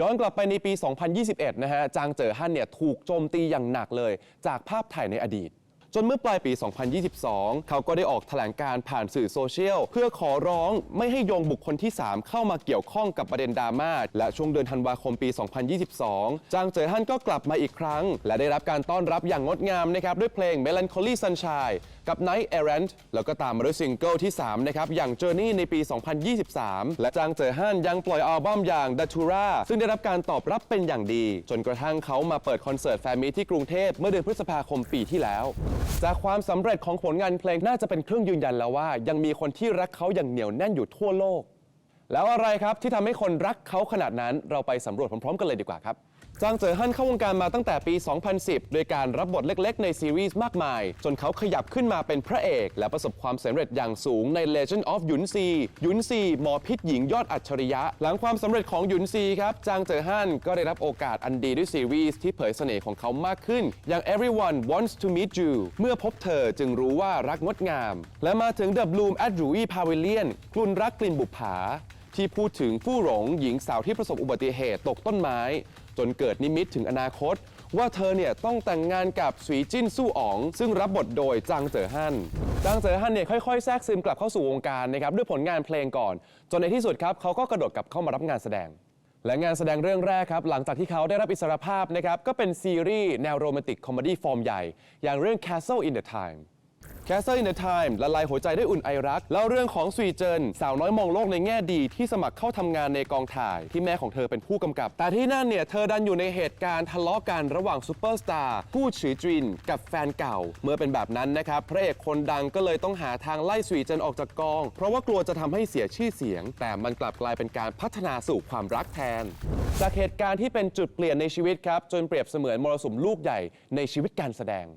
ย้อนกลับไปในปี 2021 นะฮะ จางเจอฮั่นเนี่ยถูกโจมตีอย่างหนักเลย จากภาพถ่ายในอดีต จนเมื่อปลายปี 2022 เขาก็ได้ออกแถลงการผ่านสื่อโซเชียล เพื่อขอร้องไม่ให้โยงบุคคลที่ 3 เข้ามาเกี่ยวข้องกับประเด็นดราม่าและช่วงเดือนธันวาคมปี 2022 จางเจอฮั่นก็กลับมาอีกครั้ง และได้รับการต้อนรับอย่างงดงามนะครับด้วยเพลง Melancholy Sunshine กับ Night Errant แล้วก็ตามมาด้วยซิงเกิลที่ 3 นะครับ อย่าง Journey ในปี 2023 และจางเจอฮั่นยังปล่อยอัลบั้มอย่าง Datura ซึ่งได้รับการตอบรับเป็นอย่างดี จนกระทั่งเขามาเปิดคอนเสิร์ตแฟนมีที่กรุงเทพเมื่อเดือนพฤษภาคมปีที่แล้วจากความสำเร็จของผลงานเพลงน่าจะเป็นเครื่องยืนยันแล้วว่า ยังมีคนที่รักเขาอย่างเหนียวแน่นอยู่ทั่วโลก แล้วอะไรครับที่ทำให้คนรักเขาขนาดนั้นเราไปสำรวจพร้อมๆ กันเลยดีกว่าครับจางเจอฮั่นเข้าวงการมาตั้งแต่ปี 2010 โดยการรับบทเล็กๆ ในซีรีส์มากมาย จนเขาขยับขึ้นมาเป็นพระเอก และประสบความสำเร็จอย่างสูงใน Legend of หยุนซีหยุนซีหมอพิษหญิงยอดอัจฉริยะ หลังความสำเร็จของหยุนซีครับ จางเจอฮั่นก็ได้รับโอกาสอันดีด้วยซีรีส์ที่เผยเสน่ห์ของเขามากขึ้น อย่าง Everyone Wants to Meet You เมื่อพบเธอจึงรู้ว่ารักงดงาม และมาถึง The Bloom at Rui Pavilion กลุ่นรักกลิ่นบุปผา ที่พูดถึงผู้หลงหญิงสาวที่ประสบอุบัติเหตุตกต้นไม้ จนเกิดนิมิตถึงอนาคต ว่าเธอเนี่ยต้องแต่งงานกับสวีจิ้นสู้อ๋อง ซึ่งรับบทโดยจางเจอฮั่นจางเจอฮั่นเนี่ยค่อยๆ แทรกซึมกลับเข้าสู่วงการนะครับด้วยผลงานเพลงก่อน จนในที่สุดครับเขาก็กระโดดกลับเข้ามารับงานแสดง และงานแสดงเรื่องแรกครับหลังจากที่เขาได้รับอิสรภาพนะครับก็เป็นซีรีส์แนวโรแมนติกคอมเมดี้ฟอร์มใหญ่ อย่างเรื่อง Castle in the Time Castle in the Time ละลายหัวใจด้วยอุ่นไอรักแล้วเรื่องของสวีเจิน สาวน้อยมองโลกในแง่ดีที่สมัครเข้าทำงานในกองถ่าย ที่แม่ของเธอเป็นผู้กำกับ แต่ที่นั่นเนี่ย เธอดันอยู่ในเหตุการณ์ทะเลาะกันระหว่างซูเปอร์สตาร์กู้ฉือจิน กับแฟนเก่า เมื่อเป็นแบบนั้นนะครับ พระเอกคนดังก็เลยต้องหาทางไล่สวีเจินออกจากกอง เพราะว่ากลัวจะทำให้เสียชื่อเสียง แต่มันกลับกลายเป็นการพัฒนาสู่ความรักแทน จากเหตุการณ์ที่เป็นจุดเปลี่ยนในชีวิตครับจนเปรียบเสมือนมรสุมลูกใหญ่ในชีวิตการแสดง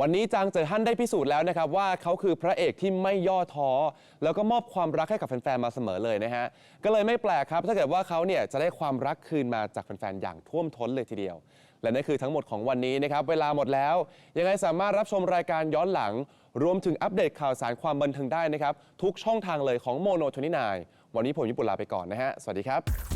วันนี้จางเจอฮั่นได้พิสูจน์แล้วนะครับว่าเขาคือพระเอกที่ไม่ย่อท้อ แล้วก็มอบความรักให้กับแฟนๆมาเสมอเลยนะฮะ ก็เลยไม่แปลกครับ ถ้าเกิดว่าเขาเนี่ยจะได้ความรักคืนมาจากแฟนๆอย่างท่วมท้นเลยทีเดียว และนั่นคือทั้งหมดของวันนี้นะครับ เวลาหมดแล้ว ยังไงสามารถรับชมรายการย้อนหลัง รวมถึงอัปเดตข่าวสารความบันเทิงได้นะครับทุกช่องทางเลยของโมโนทนินวันนี้ผมญี่ปุ่นลาไปก่อนนะฮะสวัสดีครับ